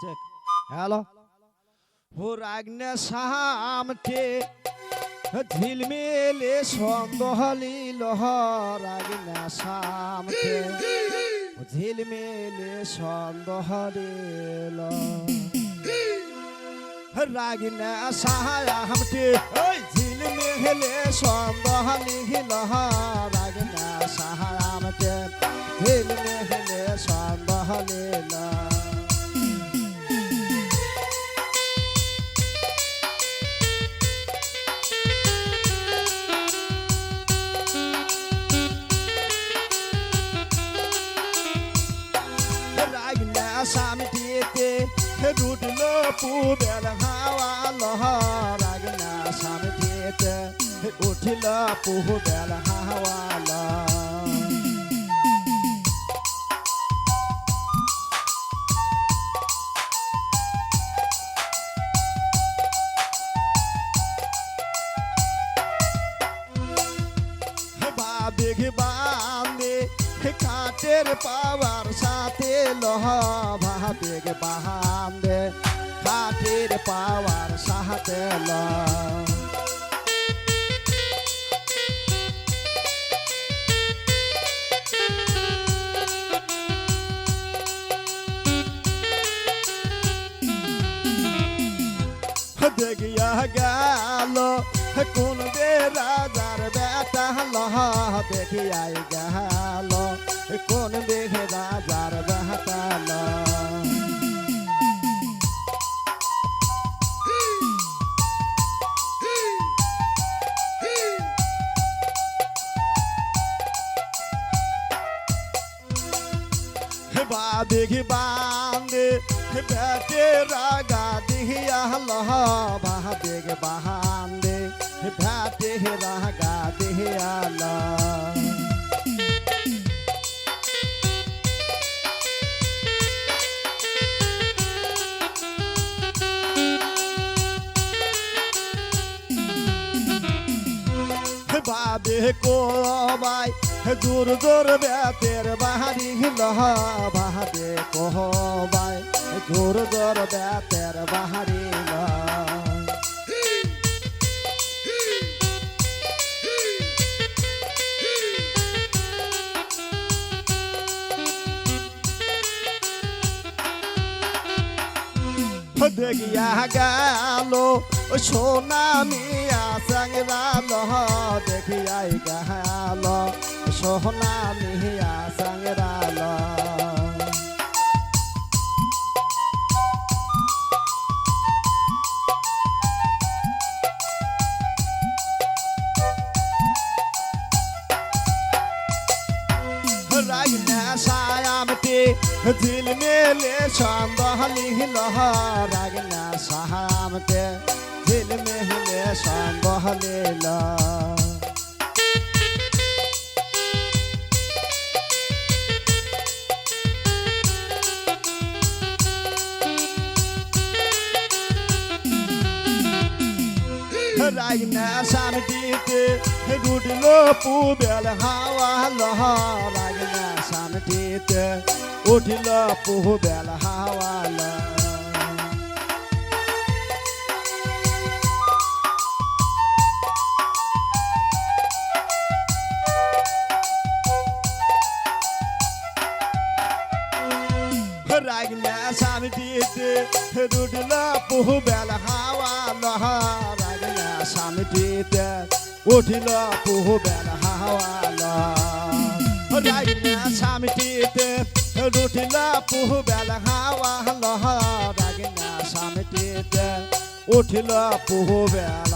Check hello? ও রাগনে সামটে ঝিলমিলে সন্দহলি লহ রাগনে সামটে ঝিলমিলে সন্দহলি লহ রাগনে সাহামটে ওই ঝিলমিলে সন্দহলি লহ রাগনে রাগনা সামটিতে রুডলো পুবেল হাওয়া লহ রাগনা সামটিতে উঠিল পুবেল হাওয়া লহ বাবিঘ বামে কাটের পাওয়ার সাথে লহ ভাবিঘ বাহামে কাটের পাওয়ার লহ দেখিয়া গেল, কোন বে রাজার বেটা লহ, দেখিয়াই গেল, কোন বে রাজার বেটা লহ। বাদিঘ বাঙ্গে বেটে রাগা দিহিয়া লহ বাদিঘ বাহান্দে বেটে রাগা দিহিয়া লহ। বাবে কবাই। দূর দূর ব্যাপের বাহারি লহ বাহাবে কোবাই। দূর জোর বেতের বাহারি দেখিয়া গেল সোনা মিয়া দেখিয়াই গেল সোনা সাংরা রাগনা সায়ামতে দিল মেলে সন্দহলি লহ রাগনা সাহামতে দিল মেলে সন্দহলি লহ রাগনা সামটিতে রুডলো পুবেল হাওয়া লহ রাগনা সামটিতে উঠিল পুবেল হাওয়া লহ রাগনা সামটিতে রুডল পুহবেল হাওয়া লহ সামটিতে উঠিল পুহবেল হাওয়া লহ রাগনা সামটিতে রুঠিল পুহবেল হাওয়া লহ রাগনা সামটিতে উঠিল পুহবেল